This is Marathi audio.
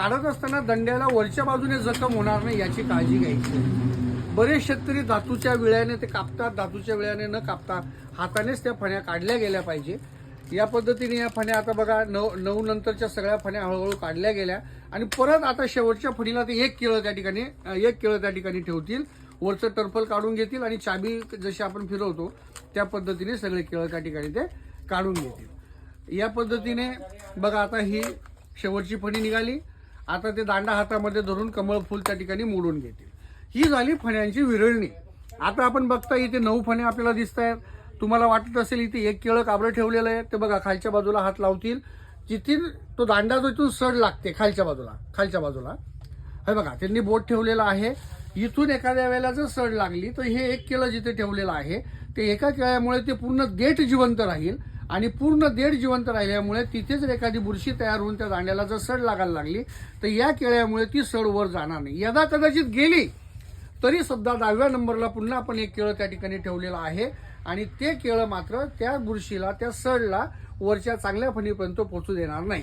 काढत असताना दंड्याला वरच्या बाजूने जखम होणार नाही याची काळजी घ्यायची. बरेच शेतकरी धातूच्या विळ्याने ते कापतात धातूच्या विळ्याने न कापता हातानेच त्या फण्या काढल्या गेल्या पाहिजे. या पद्धतीने या फण्या आता बघा नऊ नऊ नंतरच्या सगळ्या फण्या हळूहळू काढल्या गेल्या. आणि परत आता शेवटच्या फणीला ते एक केळं त्या ठिकाणी एक केळं त्या ठिकाणी ठेवतील. वरचं टर्फल काढून घेतील आणि चाबी जशी आपण फिरवतो त्या पद्धतीने सगळे केळं त्या ठिकाणी ते काढून घेतील. या पद्धतीने बघा आता ही शेवटची फणी निघाली. आता ते दांडा हातामध्ये धरून कमळ फुल त्या ठिकाणी मोडून घेतील. ही झाली फण्यांची विरळणी आता आपण बघता इथे नऊ फणे आपल्याला दिसत आहेत तुम्हाला वाटत असेल इथे एक केळं काबरं ठेवलेलं आहे. ते बघा खालच्या बाजूला हात लावतील. जिथून तो दांडा जो इथून सड लागते खालच्या बाजूला खालच्या बाजूला. हे बघा त्यांनी बोट ठेवलेला आहे. इथून एखाद्या वेळेला जर सड लागली तर हे एक केळं जिथे ठेवलेलं आहे ते एका केळ्यामुळे ते पूर्ण देठ जिवंत राहील. आणि पूर्ण देठ जिवंत राहिल्यामुळे तिथे जर एखादी बुरशी तयार होऊन त्या दांड्याला जर सड लागायला लागली तर या केळ्यामुळे ती सड वर जाणार नाही. यदा कदाचित गेली तरी सुद्धा दहाव्या नंबरला पुन्हा आपण एक केळं त्या ठिकाणी ठेवलेलं आहे. आणि ते केळं मात्र त्या बुरशीला त्या सडला वरच्या चांगल्या फणीपर्यंत पोहोचू देणार नाही.